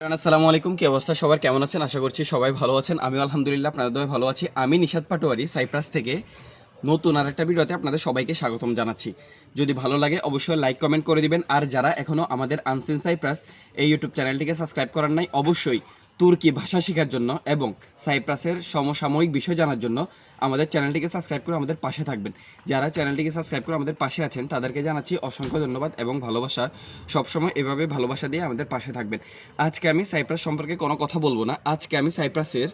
আসসালামু আলাইকুম। কি অবস্থা? সবার কেমন আছেন? আশা করছি সবাই ভালো আছেন। আমিও আলহামদুলিল্লাহ আপনাদের দয় ভালো আছি। আমি নিশাদ পাটোয়ারি, সাইপ্রাস থেকে নতুন আর একটা ভিডিওতে আপনাদের সবাইকে স্বাগতম জানাচ্ছি। যদি ভালো লাগে, অবশ্যই লাইক, কমেন্ট করে দিবেন। আর যারা এখনও আমাদের আনসিন সাইপ্রাস এই ইউটিউব চ্যানেলটিকে সাবস্ক্রাইব করার নাই, অবশ্যই তুর্কি ভাষা শেখার জন্য এবং সাইপ্রাসের সমসাময়িক বিষয় জানার জন্য আমাদের চ্যানেলটিকে সাবস্ক্রাইব করে আমাদের পাশে থাকবেন। যারা চ্যানেলটিকে সাবস্ক্রাইব করে আমাদের পাশে আছেন, তাদেরকে জানাচ্ছি অসংখ্য ধন্যবাদ এবং ভালোবাসা। সবসময় এভাবে ভালোবাসা দিয়ে আমাদের পাশে থাকবেন। আজকে আমি সাইপ্রাস সম্পর্কে কোনো কথা বলব না। আজকে আমি সাইপ্রাসের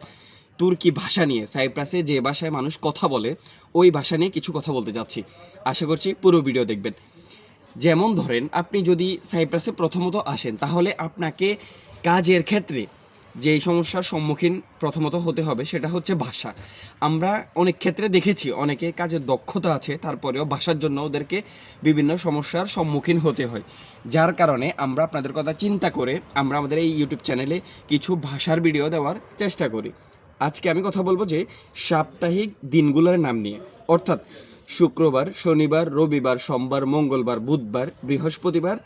তুর্কি ভাষা নিয়ে, সাইপ্রাসে যে ভাষায় মানুষ কথা বলে, ওই ভাষা নিয়ে কিছু কথা বলতে যাচ্ছি। আশা করছি পুরো ভিডিও দেখবেন। যেমন ধরেন, আপনি যদি সাইপ্রাসে প্রথমত আসেন, তাহলে আপনাকে কাজের ক্ষেত্রে যেই সমস্যার সম্মুখীন প্রথমত হতে হবে সেটা হচ্ছে ভাষা। আমরা অনেক ক্ষেত্রে দেখেছি, অনেকে কাজের দক্ষতা আছে, তারপরেও ভাষার জন্য ওদেরকে বিভিন্ন সমস্যার সম্মুখীন হতে হয়। যার কারণে আমরা আপনাদের কথা চিন্তা করে আমরা আমাদের এই ইউটিউব চ্যানেলে কিছু ভাষার ভিডিও দেওয়ার চেষ্টা করি। আজকে আমি কথা বলব যে সাপ্তাহিক দিনগুলোর নাম নিয়ে। অর্থাৎ শুক্রবার, শনিবার, রবিবার, সোমবার, মঙ্গলবার, বুধবার, বৃহস্পতিবার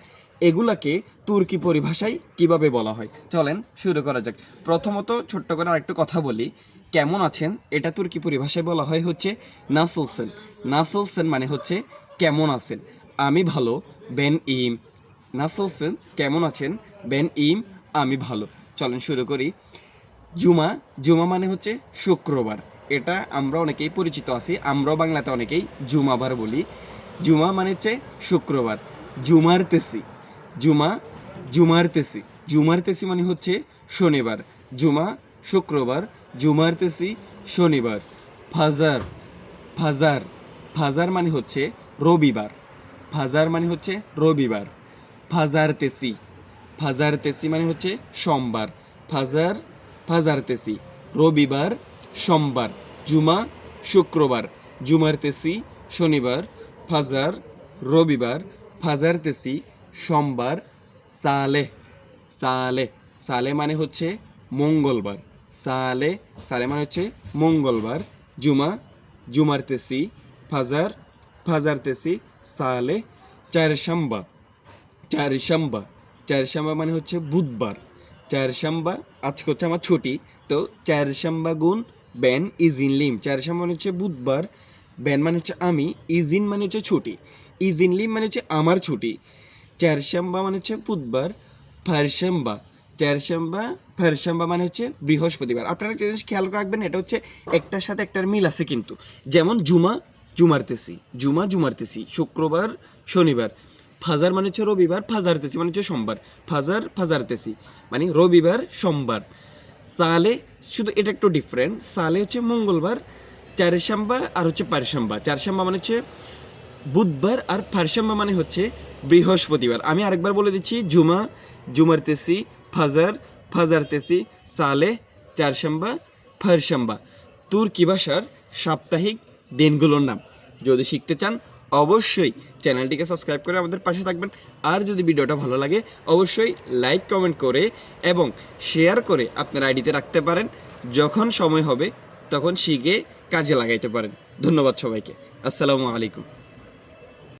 এগুলাকে তুর্কি পরিভাষায় কীভাবে বলা হয়? চলেন শুরু করা যাক। প্রথমত ছোট্ট করে আরেকটু কথা বলি। কেমন আছেন? এটা তুর্কি পরিভাষায় বলা হয় হচ্ছে নাসলসেন। নাসলসেন মানে হচ্ছে কেমন আছেন? আমি ভালো, বেন ইম। নাসলসেন, কেমন আছেন? বেন ইম, আমি ভালো। চলেন শুরু করি। জুমা জুমা মানে হচ্ছে শুক্রবার। এটা আমরা অনেকেই পরিচিত আছি। আমরাও বাংলাতে অনেকেই জুমাবার বলি। জুমা মানে হচ্ছে শুক্রবার। জুমার তেসি জুমা, জুমার তেসি। জুমার তেসি মানে হচ্ছে শনিবার। জুমা, শুক্রবার, জুমার তেসি, শনিবার। ফাজার ফাজার। ফাজার মানে হচ্ছে রবিবার। ফাজার মানে হচ্ছে রবিবার। ফাজার তেসি। ফাজার তেসি মানে হচ্ছে সোমবার। ফাজার ফাজার তেসি। রবিবার, সোমবার। জুমা, শুক্রবার। জুমার তেসি, শনিবার। ফাজার, রবিবার। ফাজার তেসি সোমবার, সালে সালে সালে মানে হচ্ছে মঙ্গলবার, সালে সালে মানে হচ্ছে মঙ্গলবার, জুমা, জুমার তেসি, ফাজার ফাজার তেসি, সালে চারশাম্বা চারশাম্বা চারশাম্বা মানে হচ্ছে বুধবার চারশাম্বা আজকে হচ্ছে আমার ছুটি, তো চারশাম্বা গুণ ব্যান ইজ ইন লিম চারশাম্বা মানে হচ্ছে বুধবার ব্যান মানে হচ্ছে আমি ইজ ইন মানে হচ্ছে ছুটি, ইজিন লিম মানে হচ্ছে আমার ছুটি চারশাম্বা মানে হচ্ছে বুধবার ফারশাম্বা চারশাম্বা ফারশাম্বা মানে হচ্ছে বৃহস্পতিবার। আপনারা জিনিস খেয়াল রাখবেন, এটা হচ্ছে একটার সাথে একটার মিল আছে কিন্তু। যেমন জুমা জুমারতেসি জুমা জুমারতেসি শুক্রবার, শনিবার। ফাজার মানে হচ্ছে রবিবার ফাজারতেসি মানে হচ্ছে সোমবার। ফাজার ফাজারতেসি মানে রবিবার, সোমবার। সালে শুধু এটা একটু ডিফারেন্ট সালে হচ্ছে মঙ্গলবার চারশাম্বা আর হচ্ছে পারশাম্বা চারশাম্বা মানে হচ্ছে বুধবার আর ফারশাম্বা মানে হচ্ছে বৃহস্পতিবার। আমি আরেকবার বলে দিচ্ছি, জুমা জুমারতেসি ফাজার ফাজারতেসি সালে চারশাম্বা, ফারশাম্বা। তুর্কি ভাষার সাপ্তাহিক দিনগুলোর নাম। যদি শিখতে চান, অবশ্যই চ্যানেলটিকে সাবস্ক্রাইব করে আমাদের পাশে থাকবেন। আর যদি ভিডিওটা ভালো লাগে, অবশ্যই লাইক, কমেন্ট করে এবং শেয়ার করে আপনার আইডিতে রাখতে পারেন। যখন সময় হবে, তখন শিখে কাজে লাগাইতে পারেন। ধন্যবাদ সবাইকে। আসসালামু আলাইকুম।